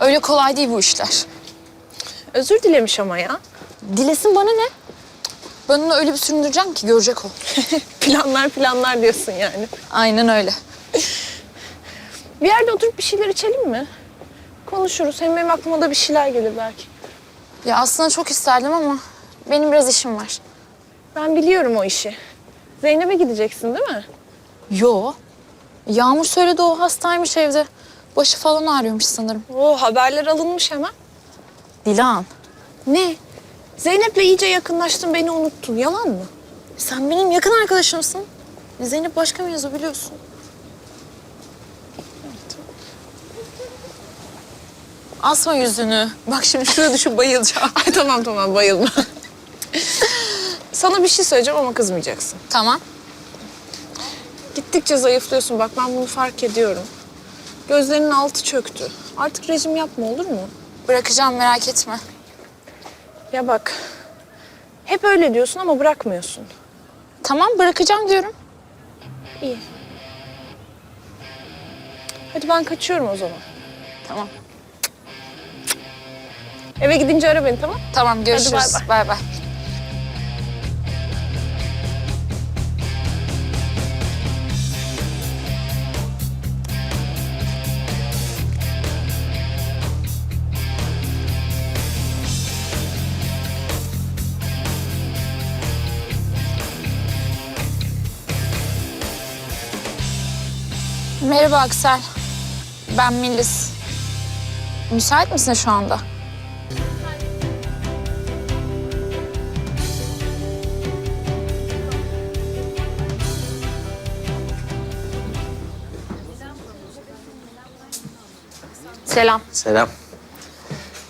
Öyle kolay değil bu işler. Özür dilemiş ama ya. Dilesin bana ne? Ben onu öyle bir süründüreceğim ki görecek o. Planlar planlar diyorsun yani. Aynen öyle. Bir yerde oturup bir şeyler içelim mi? Konuşuruz. Hem benim aklıma da bir şeyler gelir belki. Ya aslında çok isterdim ama benim biraz işim var. Ben biliyorum o işi. Zeynep'e gideceksin değil mi? Yo. Yağmur söyledi o hastaymış evde. Başı falan ağrıyormuş sanırım. Oo haberler alınmış hemen. Dilan. Ne? Zeynep'le iyice yakınlaştın beni unuttun. Yalan mı? Sen benim yakın arkadaşımsın. Zeynep başka mevzu biliyorsun. Asma yüzünü. Bak şimdi şuraya düşüp bayılacağım. Ay tamam tamam bayılma. Sana bir şey söyleyeceğim ama kızmayacaksın. tamam. Gittikçe zayıflıyorsun. Bak ben bunu fark ediyorum. Gözlerinin altı çöktü. Artık rejim yapma olur mu? Bırakacağım merak etme. Ya bak. Hep öyle diyorsun ama bırakmıyorsun. Tamam bırakacağım diyorum. İyi. Hadi ben kaçıyorum o zaman. Tamam. Eve gidince ara beni tamam? Tamam görüşürüz. bay bay. Bay bay. Merhaba Aksel. Ben Melis. Müsait misin şu anda? Selam. Selam.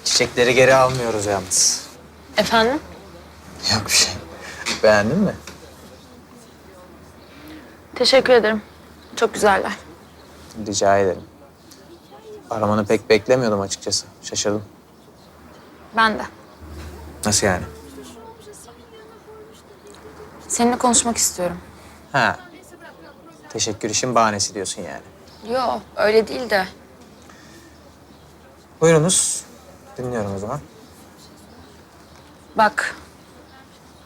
Çiçekleri geri almıyoruz yalnız. Efendim? Yok bir şey. Beğendin mi? Teşekkür ederim. Çok güzeller. Rica ederim. Aramanı pek beklemiyordum açıkçası. Şaşırdım. Ben de. Nasıl yani? Seninle konuşmak istiyorum. Ha. Teşekkür işin bahanesi diyorsun yani. Yo, öyle değil de. Buyurunuz. Dinliyorum o zaman. Bak,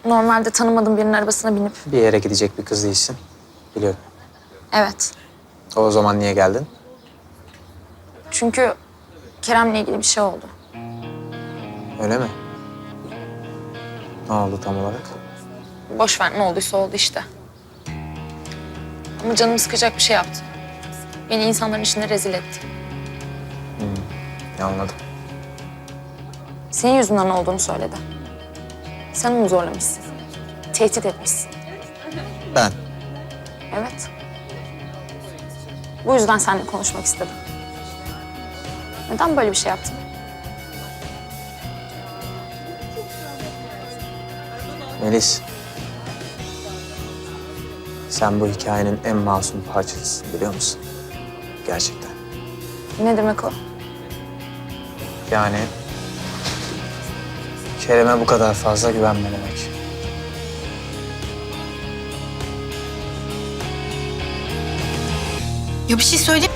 normalde tanımadığım birinin arabasına binip... Bir yere gidecek bir kız değilsin. Biliyorum. Evet. O zaman niye geldin? Çünkü Kerem'le ilgili bir şey oldu. Öyle mi? Ne oldu tam olarak? Boş ver, ne olduysa oldu işte. Ama canımı sıkacak bir şey yaptı. Beni insanların içinde rezil etti. Ne anladım. Senin yüzünden olduğunu söyledi. Sen onu zorlamışsın. Tehdit etmişsin. Ben. Evet. Bu yüzden seninle konuşmak istedim. Neden böyle bir şey yaptın? Melis. Sen bu hikayenin en masum parçasısın biliyor musun? Gerçekten. Ne demek o? Yani Kerem'e bu kadar fazla güvenme demek. Ya bir şey söyle.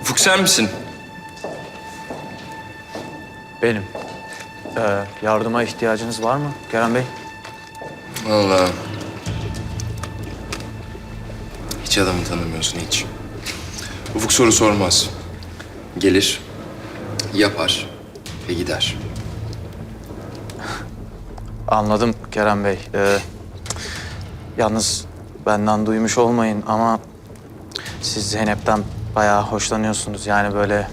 Ufuk sen misin? Benim. Ee, yardıma ihtiyacınız var mı Kerem Bey? Vallahi. Hiç adamı tanımıyorsun hiç. Ufuk soru sormaz. Gelir, yapar ve gider. Anladım Kerem Bey. Ee, yalnız benden duymuş olmayın ama siz Zeynep'ten bayağı hoşlanıyorsunuz. Yani böyle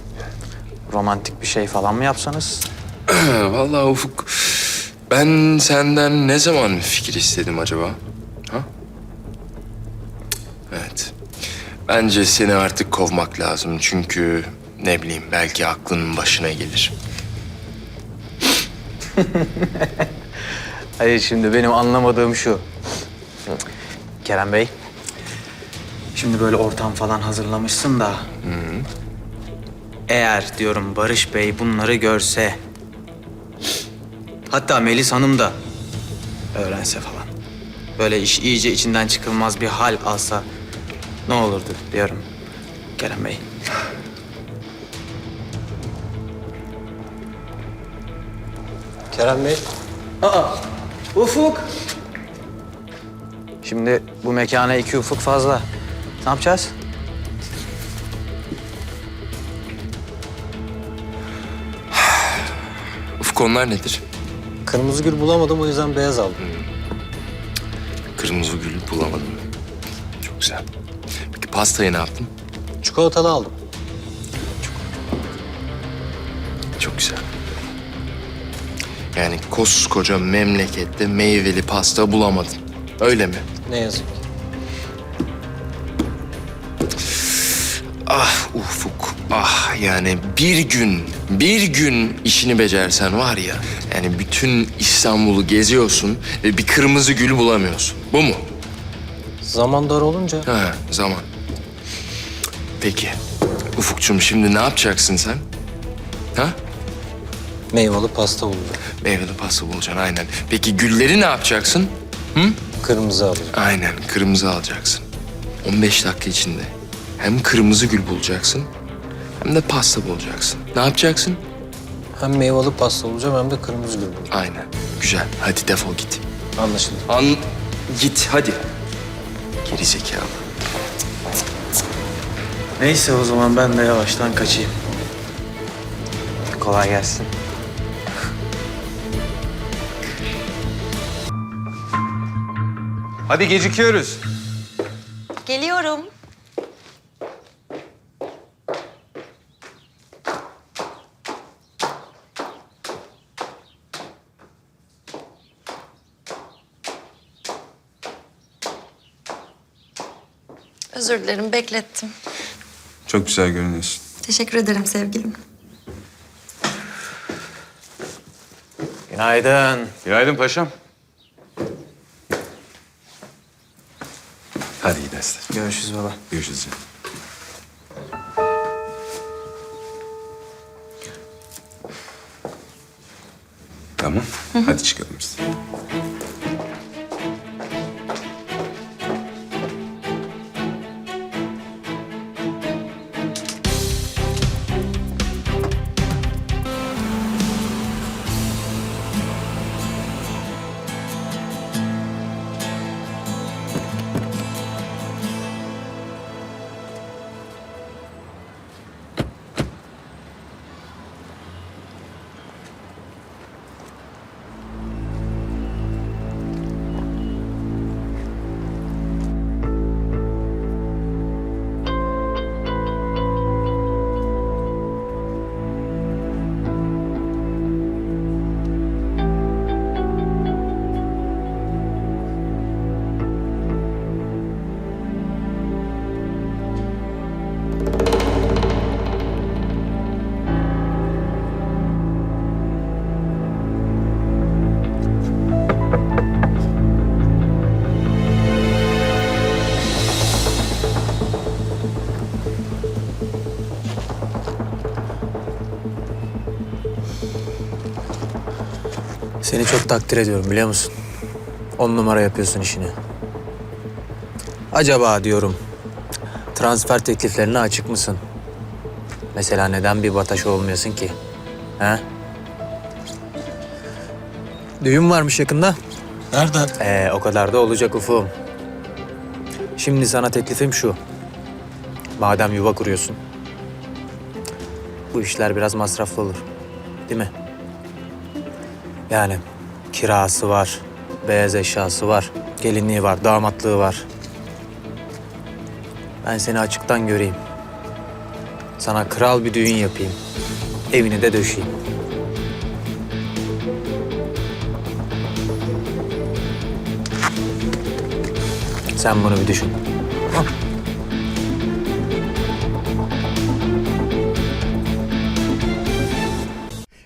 romantik bir şey falan mı yapsanız? Vallahi Ufuk, ben senden ne zaman fikir istedim acaba? Ha? Evet. Bence seni artık kovmak lazım çünkü ne bileyim belki aklının başına gelir. Hayır şimdi benim anlamadığım şu. Kerem Bey. Şimdi böyle ortam falan hazırlamışsın da. Eğer diyorum Barış Bey bunları görse. Hatta Melis Hanım da öğrense falan. böyle iş iyice içinden çıkılmaz bir hal alsa ne olurdu diyorum Kerem Bey. Kerem Bey, Ufuk. Şimdi bu mekana iki ufuk fazla. Ne yapacağız? Ufuk onlar nedir? kırmızı gül bulamadım o yüzden beyaz aldım. Kırmızı gül bulamadım. Çok güzel. Peki pastayı ne yaptın? Çikolatalı aldım. Çok güzel. Yani koskoca memlekette meyveli pasta bulamadın. Öyle mi? Ne yazık ki. Ah Ufuk, ah yani bir gün, bir gün işini becersen var ya... ...yani bütün İstanbul'u geziyorsun ve bir kırmızı gül bulamıyorsun. Bu mu? Zaman dar olunca Ha, zaman. Peki. Ufukçum şimdi ne yapacaksın sen? Ha? Meyveli pasta bulacağım. Meyveli pasta bulacaksın aynen. Peki gülleri ne yapacaksın? Kırmızı alacağım. Aynen kırmızı alacaksın. 15 dakika içinde hem kırmızı gül bulacaksın hem de pasta bulacaksın. Ne yapacaksın? Hem meyveli pasta bulacağım hem de kırmızı gül bulacağım. Aynen. Güzel. Hadi defol git. Anlaşıldı. An git hadi. Geri zekalı. Neyse o zaman ben de yavaştan kaçayım. Kolay gelsin. Hadi gecikiyoruz. Geliyorum. Özür dilerim, beklettim. Çok güzel görünüyorsun. Teşekkür ederim sevgilim. Günaydın. Günaydın paşam. Hadi iyi dersler. Görüşürüz baba. Görüşürüz. canım. Tamam. Hadi çıkalım biz. Takdir ediyorum biliyor musun? On numara yapıyorsun işini. Acaba diyorum transfer tekliflerine açık mısın? Mesela neden bir bataş olmayasın ki? He? Düğün varmış yakında. Nereden? Ee, o kadar da olacak ufum. Şimdi sana teklifim şu. Madem yuva kuruyorsun. Bu işler biraz masraflı olur. Değil mi? Yani kirası var, beyaz eşyası var, gelinliği var, damatlığı var. Ben seni açıktan göreyim. Sana kral bir düğün yapayım. Evini de döşeyim. Sen bunu bir düşün.